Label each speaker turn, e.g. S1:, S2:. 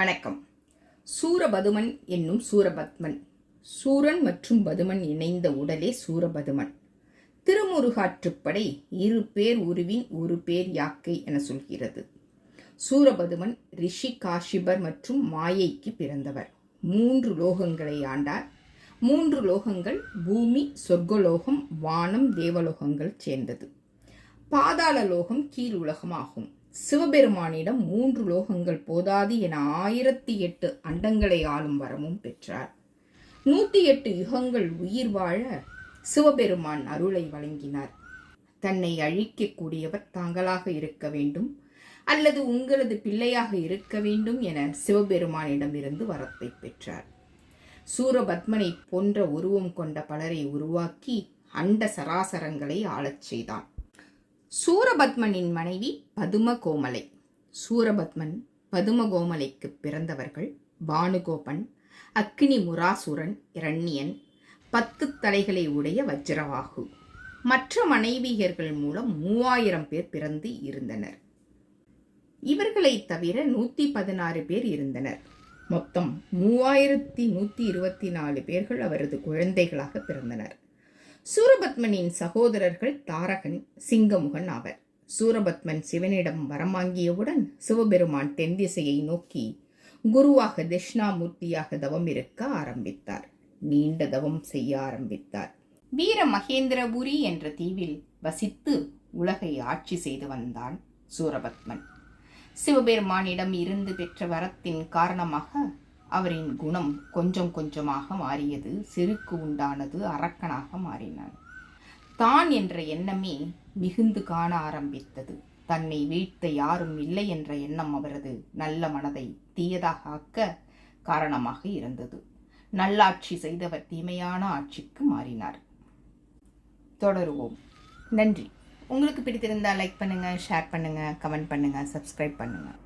S1: வணக்கம். சூரபதுமன் என்னும் சூரபத்மன். சூரன் மற்றும் பதுமன் இணைந்த உடலே சூரபதுமன். திருமுருகாற்றுப்படை இரு பேர் உருவின் ஒரு பேர் யாக்கை என சொல்கிறது. சூரபதுமன் ரிஷி காஷிபர் மற்றும் மாயைக்கு பிறந்தவர். மூன்று லோகங்களை ஆண்டார். மூன்று லோகங்கள் பூமி சொர்க்கலோகம் வானம் தேவலோகங்கள் சேர்ந்தது. பாதாள லோகம் கீழ் உலகமாகும். சிவபெருமானிடம் மூன்று லோகங்கள் போதாது என ஆயிரத்தி எட்டு அண்டங்களை ஆளும் வரமும் பெற்றார். நூத்தி எட்டு யுகங்கள் உயிர் வாழ சிவபெருமான் அருளை வழங்கினார். தன்னை அழிக்கக்கூடியவர் தாங்களாக இருக்க வேண்டும் அல்லது உங்களது பிள்ளையாக இருக்க வேண்டும் என சிவபெருமானிடமிருந்து வரத்தை பெற்றார். சூரபத்மனை போன்ற உருவம் கொண்ட பலரை உருவாக்கி அண்ட சராசரங்களை ஆளச் செய்தான். சூரபத்மனின் மனைவி பதுமகோமலை. சூரபத்மன் பதுமகோமலைக்கு பிறந்தவர்கள் பானுகோபன் அக்னி முராசுரன் இரண்யன் பத்து தலைகளை உடைய வஜ்ரவாகு. மற்ற மனைவியர்கள் மூலம் மூவாயிரம் பேர் பிறந்து இருந்தனர். இவர்களை தவிர நூற்றி பதினாறு பேர் இருந்தனர். மொத்தம் மூவாயிரத்தி நூற்றி இருபத்தி நாலு பேர்கள் அவரது குழந்தைகளாக பிறந்தனர். சூரபத்மனின் சகோதரர்கள் தாரகன் சிங்கமுகன் ஆவர். சூரபத்மன் சிவனிடம் வரம் வாங்கியவுடன் சிவபெருமான் தென் திசையை நோக்கி குருவாக தட்சிணாமூர்த்தியாக தவம் இருக்க ஆரம்பித்தார். நீண்ட தவம் செய்ய ஆரம்பித்தார். வீர மகேந்திரபுரி என்ற தீவில் வசித்து உலகை ஆட்சி செய்து வந்தான் சூரபத்மன். சிவபெருமானிடம் இருந்து பெற்ற வரத்தின் காரணமாக அவரின் குணம் கொஞ்சம் கொஞ்சமாக மாறியது செருக்கு உண்டானது அரக்கனாக மாறினான். தான் என்ற எண்ணமே மிகுந்து காண ஆரம்பித்தது. தன்னை வீழ்த்த யாரும் இல்லை என்ற எண்ணம் அவரது நல்ல மனதை தீயதாக ஆக்க காரணமாக இருந்தது. நல்லாட்சி செய்தவர் தீமையான ஆட்சிக்கு மாறினார். தொடருவோம். நன்றி. உங்களுக்கு பிடித்திருந்தால் லைக் பண்ணுங்கள் ஷேர் பண்ணுங்கள் கமெண்ட் பண்ணுங்கள் சப்ஸ்கிரைப் பண்ணுங்கள்